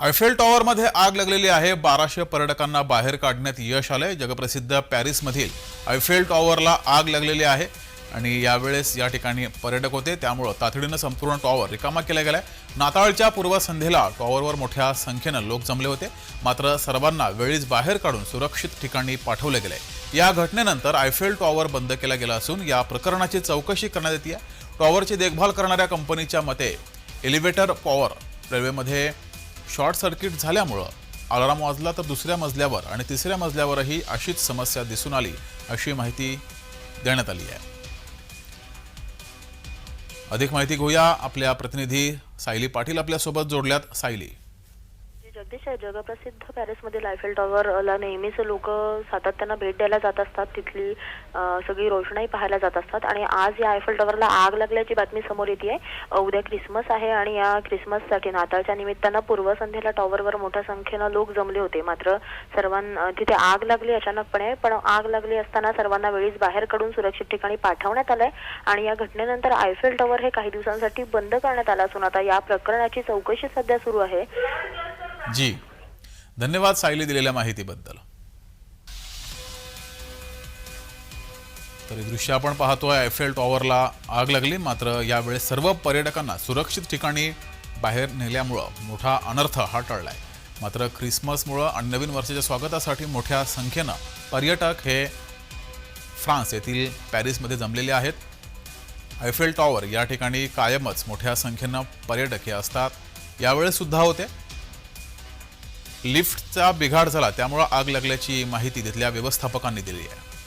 Eiffel टॉवरमध्ये आग लागलेली आहे. बाराशे पर्यटकांना बाहेर काढण्यात यश आलंय. जगप्रसिद्ध पॅरिसमधील आयफेल टॉवरला आग लागलेली आहे. आणि यावेळेस या ठिकाणी पर्यटक होते. त्यामुळं तातडीनं संपूर्ण टॉवर रिकामा केला गेलाय. नाताळच्या पूर्वसंध्येला टॉवरवर मोठ्या संख्येनं लोक जमले होते. मात्र सर्वांना वेळीच बाहेर काढून सुरक्षित ठिकाणी पाठवले गेलंय. या घटनेनंतर आयफेल टॉवर बंद केला गेला असून या प्रकरणाची चौकशी करण्यात येते. टॉवरची देखभाल करणाऱ्या कंपनीच्या मते एलिव्हेटर पॉवर रेल्वेमध्ये शॉर्ट सर्किट झाल्यामुळं अलाराम वाजला तर दुसऱ्या मजल्यावर आणि तिसऱ्या मजल्यावरही अशीच समस्या दिसून आली अशी माहिती देण्यात आली आहे. अधिक माहिती घेऊया आपल्या प्रतिनिधी सायली पाटील आपल्यासोबत जोडल्यात. सायली. अतिशय जगप्रसिद्ध पॅरिसमध्ये लायफेल टॉवरला नेहमीच लोक सातत्यानं भेट द्यायला जात असतात. तिथली सगळी रोषणाई पाहायला जात असतात. आणि आज या आयफेल टॉवरला आग लागल्याची बातमी समोर येते आहे उद्या क्रिसमस आहे आणि या क्रिसमससाठी नाताळच्या निमित्तानं पूर्वसंध्येला टॉवरवर मोठ्या संख्येनं लोक जमले होते. मात्र सर्वांना तिथे आग लागली अचानकपणे पण आग लागली असताना सर्वांना वेळीच बाहेर काढून सुरक्षित ठिकाणी पाठवण्यात आलंय. आणि या घटनेनंतर आयफेल टॉवर हे काही दिवसांसाठी बंद करण्यात आलं असून आता या प्रकरणाची चौकशी सध्या सुरू आहे. जी. धन्यवाद सायली दिलेल्या माहितीबद्दल. तर दृश्य आपण पाहतोय आयफेल टॉवरला आग लागली मात्र यावेळेस सर्व पर्यटकांना सुरक्षित ठिकाणी बाहेर नेल्यामुळं मोठा अनर्थ हा टळलाय. मात्र ख्रिसमसमुळं आणि नवीन वर्षाच्या स्वागतासाठी मोठ्या संख्येनं पर्यटक हे फ्रान्स येथील पॅरिसमध्ये जमलेले आहेत. आयफेल टॉवर या ठिकाणी कायमच मोठ्या संख्येनं पर्यटक हे असतात. यावेळेस सुद्धा होते. लिफ्टचा बिघाड झाला त्यामुळं आग लागल्याची माहिती तिथल्या व्यवस्थापकांनी दिली आहे.